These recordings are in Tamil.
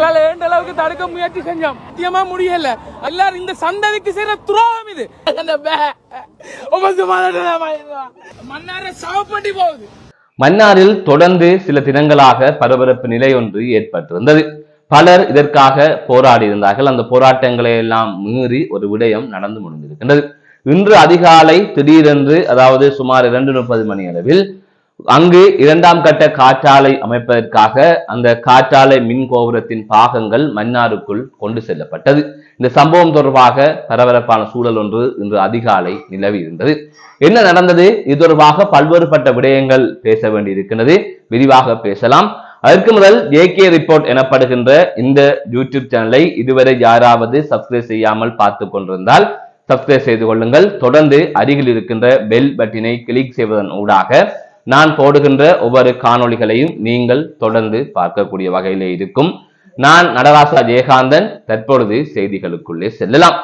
எங்களால் ஏண்ட அளவுக்கு தடுக்க முயற்சி செஞ்சோம்? முக்கியமா முடியல. எல்லாரும் இந்த சந்ததிக்கு செய்யற துரோகம் இது. மன்னார சாவப்பட்டி போகுது. மன்னாரில் தொடர்ந்து சில தினங்களாக பரபரப்பு நிலை ஒன்று ஏற்பட்டிருந்தது. பலர் இதற்காக போராடி இருந்தார்கள் அந்த போராட்டங்களை எல்லாம் மீறி ஒரு விடயம் நடந்து முடிந்திருக்கின்றது. இன்று அதிகாலை திடீரென்று அதாவது சுமார் இரண்டு முப்பது மணி அளவில் அங்கு இரண்டாம் கட்ட காற்றாலை அமைப்பதற்காக அந்த காற்றாலை மின் கோபுரத்தின் பாகங்கள் மன்னாருக்குள் கொண்டு செல்லப்பட்டது. இந்த சம்பவம் தொடர்பாக பரபரப்பான சூழல் ஒன்று இன்று அதிகாலை நிலவி இருந்தது என்ன நடந்தது? இது தொடர்பாக பல்வேறுபட்ட விடயங்கள் பேச வேண்டியிருக்கிறது. விரிவாக பேசலாம். அதற்கு முதல் ஏகே ரிப்போர்ட் எனப்படுகின்ற இந்த யூடியூப் சேனலை இதுவரை யாராவது சப்ஸ்கிரைப் செய்யாமல் பார்த்து கொண்டிருந்தால் சப்ஸ்கிரைப் செய்து கொள்ளுங்கள். தொடர்ந்து அருகில் இருக்கின்ற பெல் பட்டினை கிளிக் செய்வதன் ஊடாக நான் போடுகின்ற ஒவ்வொரு காணொளிகளையும் நீங்கள் தொடர்ந்து பார்க்கக்கூடிய வகையிலே இருக்கும். நான் நடராசா ஜெயகாந்தன் தற்பொழுது செய்திகளுக்குள்ளே செல்லலாம்.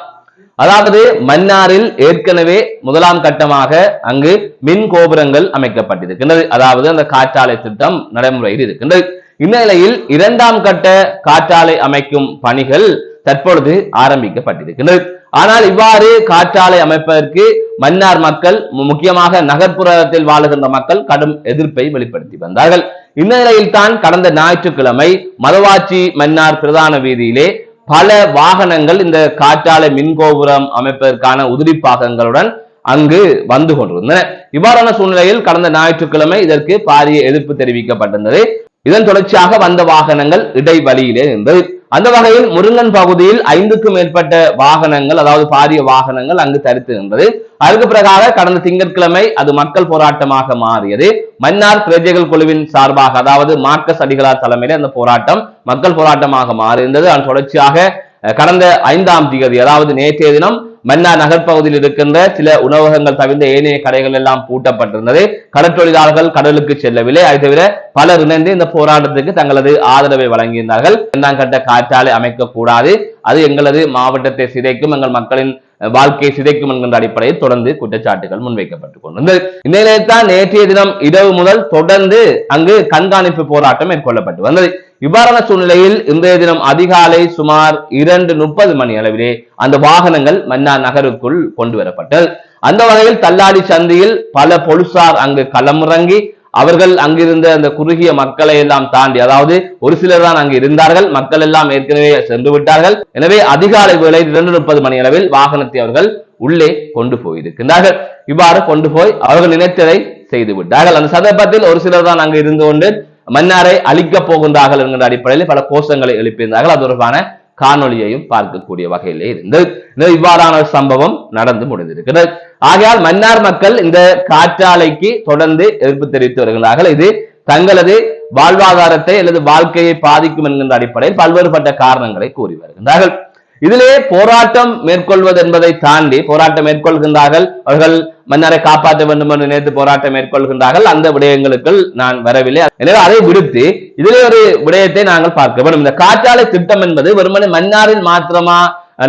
அதாவது மன்னாரில் ஏற்கனவே முதலாம் கட்டமாக அங்கு மின் கோபுரங்கள் அமைக்கப்பட்டிருக்கின்றது. அதாவது அந்த காற்றாலை திட்டம் நடைமுறையில் இருக்கின்றது. இந்நிலையில் இரண்டாம் கட்ட காற்றாலை அமைக்கும் பணிகள் தற்பொழுது ஆரம்பிக்கப்பட்டிருக்கின்றது. ஆனால் இவ்வாறு காற்றாலை அமைப்பதற்கு மன்னார் மக்கள் முக்கியமாக நகர்ப்புறத்தில் வாழுகின்ற மக்கள் கடும் எதிர்ப்பை வெளிப்படுத்தி வந்தார்கள். இந்த நிலையில்தான் கடந்த ஞாயிற்றுக்கிழமை மதவாச்சி மன்னார் பிரதான வீதியிலே பல வாகனங்கள் இந்த காற்றாலை மின் கோபுரம் அமைப்பதற்கான உதிரி பாகங்களுடன் அங்கு வந்து கொண்டிருந்தன. இவ்வாறான சூழ்நிலையில் கடந்த ஞாயிற்றுக்கிழமை இதற்கு பாரிய எதிர்ப்பு தெரிவிக்கப்பட்டிருந்தது. இதன் தொடர்ச்சியாக வந்த வாகனங்கள் இடைவழியிலே இருந்தது அந்த வகையில் முருங்கன் பகுதியில் ஐந்துக்கும் மேற்பட்ட வாகனங்கள் அதாவது பாரிய வாகனங்கள் அங்கு தரித்து நின்றது அதுக்கு பிறகாக கடந்த திங்கட்கிழமை அது மக்கள் போராட்டமாக மாறியது. மன்னார் பிரஜைகள் குழுவின் சார்பாக அதாவது மார்க்கஸ் அடிகளார் தலைமையில அந்த போராட்டம் மக்கள் போராட்டமாக மாறியிருந்தது. அதன் தொடர்ச்சியாக கடந்த ஐந்தாம் தேதி அதாவது நேற்றைய தினம் மன்னார் நகர்ப்பகுதியில் இருக்கின்ற சில உணவகங்கள் தவிர்ந்த ஏனைய கடைகள் எல்லாம் பூட்டப்பட்டிருந்தது. கடற்றொழிலாளர்கள் கடலுக்கு செல்லவில்லை. அதை தவிர பலர் இணைந்து இந்த போராட்டத்துக்கு தங்களது ஆதரவை வழங்கியிருந்தார்கள். இரண்டாம் கட்ட காற்றாலை அமைக்கக்கூடாது. அது எங்களது மாவட்டத்தை சிதைக்கும் எங்கள் மக்களின் வாழ்க்கையை சிதைக்கும் என்கின்ற அடிப்படையில் தொடர்ந்து குற்றச்சாட்டுகள் முன்வைக்கப்பட்டுக் கொண்டிருந்தது. இந்த நிலையில் நேற்றைய தினம் இரவு முதல் தொடர்ந்து அங்கு கண்காணிப்பு போராட்டம் மேற்கொள்ளப்பட்டு வந்தது. இவ்வாறான சூழ்நிலையில் இன்றைய தினம் அதிகாலை சுமார் இரண்டு முப்பது மணி அளவிலே அந்த வாகனங்கள் மன்னார் நகருக்குள் கொண்டு வரப்பட்டது. அந்த வகையில் தள்ளாடி சந்தையில் பல பொலிசார் அங்கு களமிறங்கி அவர்கள் அங்கிருந்த அந்த குறுகிய மக்களை எல்லாம் தாண்டி அதாவது ஒரு சிலர் தான் அங்கு இருந்தார்கள் மக்கள் எல்லாம் ஏற்கனவே சென்று விட்டார்கள். எனவே அதிகாலை வேலை இரண்டு முப்பது மணி அளவில் வாகனத்தை அவர்கள் உள்ளே கொண்டு போயிருக்கின்றார்கள். இவ்வாறு கொண்டு போய் அவர்கள் நினைத்ததை செய்து விட்டார்கள். அந்த சந்தர்ப்பத்தில் ஒரு சிலர் தான் அங்கு இருந்து கொண்டு மன்னாரை அழிக்கப் போகின்றார்கள் என்கிற அடிப்படையில் பல கோஷங்களை எழுப்பியிருந்தார்கள். அது தொடர்பான காணொளியையும் பார்க்கக்கூடிய வகையிலே இருந்து இந்த இவ்வாறான ஒரு சம்பவம் நடந்து முடிந்திருக்கிறது. ஆகையால் மன்னார் மக்கள் இந்த காற்றாலைக்கு தொடர்ந்து எதிர்ப்பு தெரிவித்து வருகிறார்கள் இது தங்களது வாழ்வாதாரத்தை அல்லது வாழ்க்கையை பாதிக்கும் என்கின்ற அடிப்படையில் பல்வேறுபட்ட காரணங்களை கூறி வருகின்றார்கள். இதிலே போராட்டம் மேற்கொள்வது என்பதை தாண்டி போராட்டம் மேற்கொள்கின்றார்கள். அவர்கள் மன்னரை காப்பாற்ற வேண்டும் என்று நினைத்து போராட்டம் மேற்கொள்கின்றார்கள். அந்த விடயங்களுக்கு நான் வரவில்லை. எனவே அதை விடுத்து இதிலே ஒரு விடயத்தை நாங்கள் பார்க்க வேண்டும். இந்த காற்றாலை திட்டம் என்பது வெறுமனே மன்னாரில் மாத்திரமா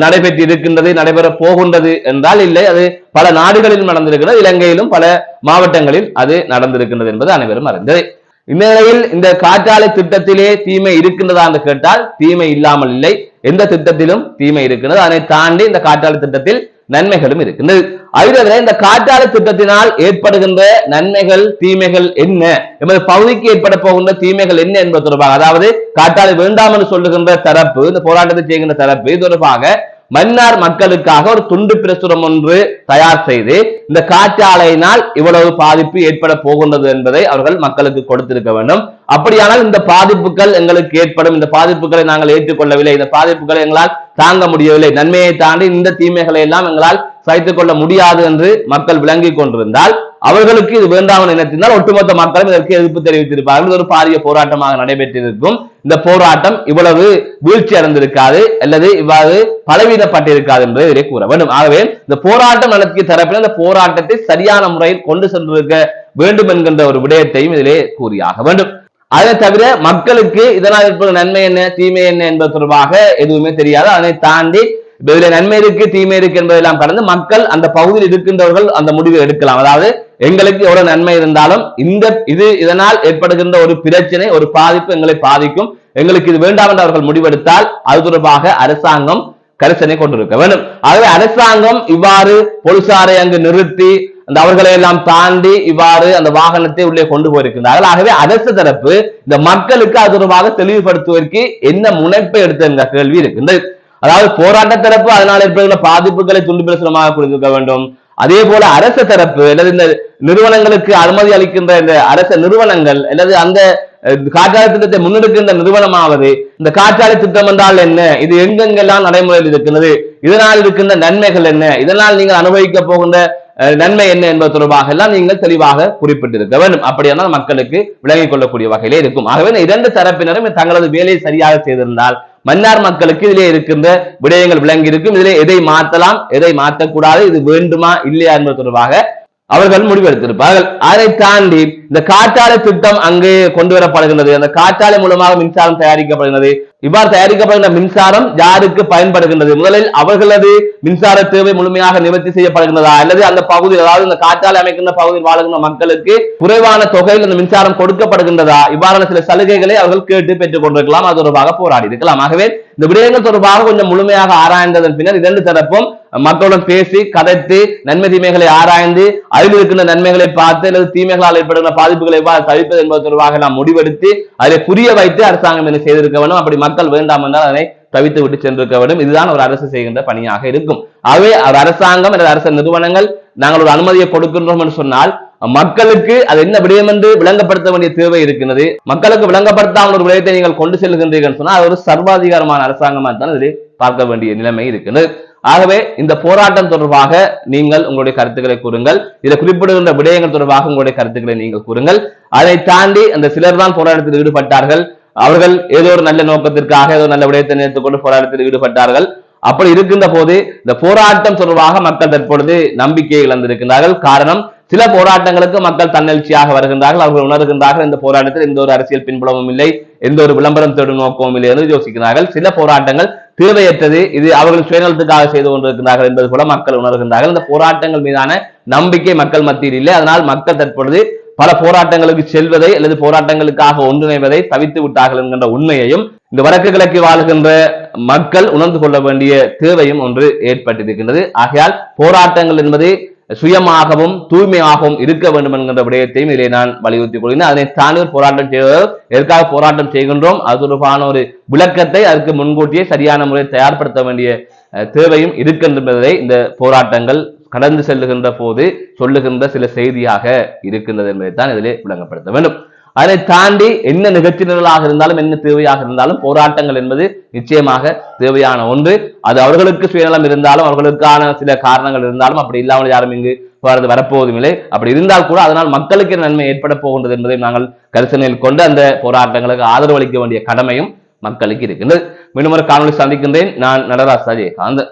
நடைபெற்று இருக்கின்றது நடைபெற போகின்றது என்றால் இல்லை. அது பல நாடுகளிலும் நடந்திருக்கிறது. இலங்கையிலும் பல மாவட்டங்களில் அது நடந்திருக்கின்றது என்பது அனைவரும் அறிந்தது. இந்நிலையில் இந்த காற்றாலை திட்டத்திலே தீமை இருக்கின்றதா என்று கேட்டால் தீமை இல்லாமல் இல்லை. எந்த திட்டத்திலும் தீமை இருக்கிறது. அதனை தாண்டி இந்த காற்றாலை திட்டத்தில் நன்மைகளும் இருக்கின்றது. அதுதவிர இந்த காற்றாலை திட்டத்தினால் ஏற்படுகின்ற நன்மைகள் தீமைகள் என்ன? எமது பகுதிக்கு ஏற்பட போகின்ற தீமைகள் என்ன என்பது தொடர்பாக அதாவது காற்றாலை வேண்டாம் என்று சொல்லுகின்ற தரப்பு இந்த போராட்டத்தை செய்கின்ற தரப்பு இது தொடர்பாக மன்னார் மக்களுக்காக ஒரு துண்டு பிரசுரம் ஒன்று தயார் செய்து இந்த காற்றாலையினால் இவ்வளவு பாதிப்பு ஏற்பட போகின்றது என்பதை அவர்கள் மக்களுக்கு கொடுத்திருக்க வேண்டும். அப்படியானால் இந்த பாதிப்புகள் எங்களுக்கு ஏற்படும். இந்த பாதிப்புகளை நாங்கள் ஏற்றுக்கொள்ளவில்லை. இந்த பாதிப்புகளை எங்களால் தாங்க முடியவில்லை. நன்மையை தாண்டி இந்த தீமைகளை எல்லாம் எங்களால் சகித்துக் கொள்ள முடியாது என்று மக்கள் விளங்கிக் கொண்டிருந்தால் அவர்களுக்கு இது வேண்டாம் நினைத்திருந்தால் ஒட்டுமொத்த மக்களும் இதற்கு எதிர்ப்பு தெரிவித்திருப்பார்கள். ஒரு பாரிய போராட்டமாக நடைபெற்றிருக்கும். இந்த போராட்டம் இவ்வளவு வீழ்ச்சி அடைந்திருக்காது அல்லது இவ்வாறு பலவீனப்பட்டிருக்காது என்பதை இதை கூற வேண்டும். ஆகவே இந்த போராட்டம் நடத்திய தரப்பில் இந்த போராட்டத்தை சரியான முறையில் கொண்டு சென்றிருக்க வேண்டும் என்கின்ற ஒரு விடயத்தையும் இதிலே கூறியாக வேண்டும். அதை தவிர மக்களுக்கு இதனால் ஏற்படும் நன்மை என்ன தீமை என்ன என்பது தொடர்பாக எதுவுமே தெரியாது. அதனை தாண்டி இதுல நன்மை இருக்கு தீமை இருக்கு என்பதெல்லாம் கடந்து மக்கள் அந்த பகுதியில் இருக்கின்றவர்கள் அந்த முடிவை எடுக்கலாம். அதாவது எங்களுக்கு எவ்வளவு நன்மை இருந்தாலும் இந்த இது இதனால் ஏற்படுகின்ற ஒரு பிரச்சனை ஒரு பாதிப்பு எங்களை பாதிக்கும். எங்களுக்கு இது வேண்டாம் என்று அவர்கள் முடிவெடுத்தால் அது தொடர்பாக அரசாங்கம் கரிசனை கொண்டிருக்க வேண்டும். ஆகவே அரசாங்கம் இவ்வாறு பொலிசாரை அங்கு நிறுத்தி அந்த அவர்களை எல்லாம் தாண்டி இவ்வாறு அந்த வாகனத்தை உள்ளே கொண்டு போயிருக்கின்றார்கள். ஆகவே அரசு தரப்பு இந்த மக்களுக்கு அது தொடர்பாக தெளிவுபடுத்துவதற்கு என்ன முனைப்பை எடுத்த கேள்வி இருக்கின்றது. அதாவது போராட்ட தரப்பு அதனால் ஏற்படுகிற பாதிப்புகளை துண்டு பிரசுரமாக புரிந்துக்க வேண்டும். அதே போல அரசு தரப்பு அல்லது இந்த நிறுவனங்களுக்கு அனுமதி அளிக்கின்ற இந்த அரச நிறுவனங்கள் அல்லது அந்த காற்றாலை திட்டத்தை முன்னெடுக்கின்ற நிறுவனமாவது இந்த காற்றாலை திட்டம் என்றால் என்ன? இது எங்கெங்கெல்லாம் நடைமுறையில் இருக்கின்றது? இதனால் இருக்கின்ற நன்மைகள் என்ன? இதனால் நீங்கள் அனுபவிக்க போகின்ற அஹ், நன்மை என்ன என்பது தொடர்பாக எல்லாம் நீங்கள் தெளிவாக குறிப்பிட்டிருக்க வேண்டும். அப்படியானால் மக்களுக்கு விலகிக் கொள்ளக்கூடிய வகையிலே இருக்கும். ஆகவே இந்த இரண்டு தரப்பினரும் தங்களது வேலையை சரியாக செய்திருந்தால் மன்னார் மக்களுக்கு இதிலே இருக்கின்ற விடயங்கள் விளங்கி இருக்கும் இதிலே எதை மாற்றலாம் எதை மாற்றக்கூடாது இது வேண்டுமா இல்லையா என்பது தொடர்பாக அவர்கள் முடிவெடுத்திருப்பார்கள். அதை தாண்டி இந்த காற்றாலை திட்டம் அங்கே கொண்டு வரப்படுகின்றது அந்த காற்றாலை மூலமாக மின்சாரம் தயாரிக்கப்படுகிறது. இவ்வாறு தயாரிக்கப்படுகின்ற மின்சாரம் யாருக்கு பயன்படுகின்றது? முதலில் அவர்களது மின்சார தேவை முழுமையாக நிவர்த்தி செய்யப்படுகின்றதா? அல்லது அந்த பகுதி அதாவது இந்த காற்றால் அமைக்கின்ற பகுதியில் வாழுகின்ற மக்களுக்கு குறைவான தொகையில் இந்த மின்சாரம் கொடுக்கப்படுகின்றதா? இவ்வாறான சில சலுகைகளை அவர்கள் கேட்டு பெற்றுக் கொண்டிருக்கலாம். அது தொடர்பாக போராடி இருக்கலாம். ஆகவே இந்த விடயங்கள் தொடர்பாக கொஞ்சம் முழுமையாக ஆராய்ந்ததன் பின்னர் இரண்டு தரப்பும் மக்களுடன் பேசி கதைத்து நன்மை தீமைகளை ஆராய்ந்து அதில் இருக்கின்ற நன்மைகளை பார்த்து அல்லது தீமைகளால் ஏற்படுகிற பாதிப்புகளை எவ்வாறு தவிர்ப்பது என்பது தொடர்பாக நாம் முடிவெடுத்து அதை புரிய வைத்து அரசாங்கம் என்ன செய்திருக்க வேண்டும் அப்படி மக்கள் வேண்டாம் என்றால் அதனை தவித்து விட்டு சென்றிருக்க வேண்டும். இதுதான் ஒரு அரசு செய்கின்ற பணியாக இருக்கும். ஆகவே அரசாங்கம் அல்லது அரசு நிறுவனங்கள் நாங்கள் ஒரு அனுமதியை கொடுக்கின்றோம் என்று சொன்னால் மக்களுக்கு அது என்ன விடயம் என்று விளங்கப்படுத்த வேண்டிய தேவை இருக்கிறது மக்களுக்கு விளங்கப்படுத்தாமல் ஒரு விடயத்தை நீங்கள் கொண்டு செல்கின்றீர்கள் சொன்னால் அது ஒரு சர்வாதிகாரமான அரசாங்கமாக தான் இதில் பார்க்க வேண்டிய நிலைமை இருக்கிறது ஆகவே இந்த போராட்டம் தொடர்பாக நீங்கள் உங்களுடைய கருத்துக்களை கூறுங்கள். இதில் குறிப்பிடுகின்ற விடயங்கள் தொடர்பாக உங்களுடைய கருத்துக்களை நீங்கள் கூறுங்கள். அதை தாண்டி அந்த சிலர் தான் போராட்டத்தில் ஈடுபட்டார்கள். அவர்கள் ஏதோ ஒரு நல்ல நோக்கத்திற்காக ஏதோ நல்ல விடயத்தை நினைத்துக் கொண்டு போராட்டத்தில் ஈடுபட்டார்கள். அப்படி இருக்கின்ற போது இந்த போராட்டம் தொடர்பாக மக்கள் தற்பொழுது நம்பிக்கையை இழந்திருக்கிறார்கள் காரணம் சில போராட்டங்களுக்கு மக்கள் தன்னெழுச்சியாக வருகின்றார்கள் அவர்கள் உணர்கின்றார்கள் இந்த போராட்டத்தில் எந்த ஒரு அரசியல் பின்புலமும் இல்லை எந்த ஒரு விளம்பரம் தேடும் நோக்கமும் இல்லை என்று யோசிக்கிறார்கள். சில போராட்டங்கள் தேவையற்றது இது அவர்கள் சுயநலத்துக்காக செய்து கொண்டிருக்கிறார்கள் என்பது போல மக்கள் உணர்கின்றார்கள். இந்த போராட்டங்கள் மீதான நம்பிக்கை மக்கள் மத்தியில் இல்லை. அதனால் மக்கள் தற்பொழுது பல போராட்டங்களுக்கு செல்வதை அல்லது போராட்டங்களுக்காக ஒன்றிணைவதை தவித்து விட்டார்கள் என்கின்ற உண்மையையும் இந்த வடக்கு கிழக்கு வாழ்கின்ற மக்கள் உணர்ந்து கொள்ள வேண்டிய தேவையும் ஒன்று ஏற்பட்டிருக்கின்றது. ஆகையால் போராட்டங்கள் என்பது சுயமாகவும் தூய்மையாகவும் இருக்க வேண்டும் என்கின்ற விடயத்தையும் இதிலே நான் வலியுறுத்திக் கொள்கிறேன் அதனை தாண்டி ஒரு போராட்டம் செய்வது எதற்காக போராட்டம் செய்கின்றோம்? அது தொடர்பான ஒரு விளக்கத்தை அதற்கு முன்கூட்டியே சரியான முறையில் தயார்படுத்த வேண்டிய தேவையும் இருக்கின்றதை இந்த போராட்டங்கள் கடந்து செல்லுகின்ற போது சொல்லுகின்ற சில செய்தியாக இருக்கின்றது என்பதைத்தான் இதிலே விளங்கப்படுத்த வேண்டும். அதை தாண்டி என்ன நிகழ்ச்சி இருந்தாலும் என்ன தேவையாக இருந்தாலும் போராட்டங்கள் என்பது நிச்சயமாக தேவையான ஒன்று. அது அவர்களுக்கு சுயநலம் இருந்தாலும் அவர்களுக்கான சில காரணங்கள் இருந்தாலும் அப்படி இல்லாமல் யாரும் இங்கு வரது வரப்போவதும் இல்லை அப்படி இருந்தால் கூட அதனால் மக்களுக்கு நன்மை ஏற்பட போகின்றது என்பதை நாங்கள் கரிசனையில் கொண்டு அந்த போராட்டங்களுக்கு ஆதரவு அளிக்க வேண்டிய கடமையும் மக்களுக்கு இருக்கின்றது. மீண்டும் ஒரு காணொலி சந்திக்கின்றேன். நான் நடராஜ் அந்த